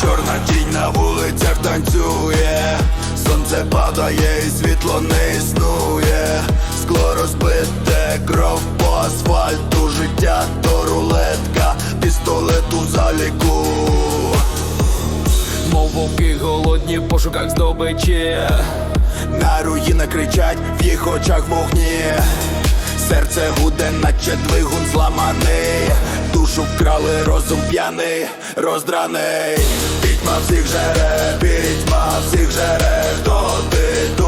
Чорна тінь на вулицях танцює, сонце падає і світло не існує, скло розбите, кров по асфальту, життя то рулетка, пістолет у заліку. Вовки голодні в пошуках здобичі. На руїна кричать в їх очах вогні. Серце гуде, наче двигун зламаний. Душу вкрали, розум п'яний, роздраний. Пітьма всіх жере, пітьма всіх жере. Хто ти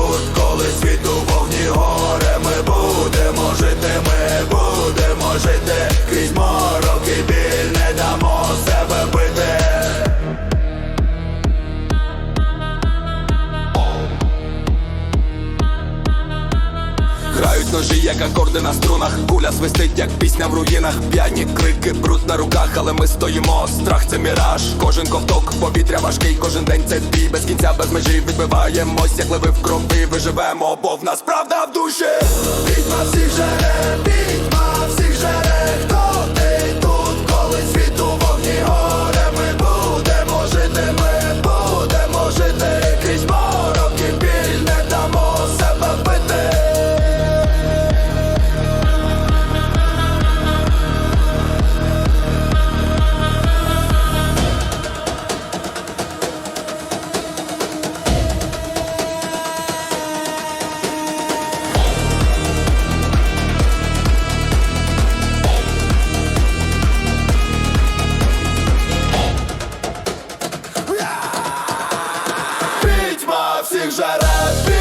ножі, як акорди на струнах. Куля свистить, як пісня в руїнах. П'яні крики, бруд на руках, але ми стоїмо. Страх це міраж, кожен ковток, повітря важкий, кожен день це бій без кінця, без межі Відбиваємось, як ливи в крові. Виживемо, бо в нас правда в душі. Відьма всіх жере, всіх жарати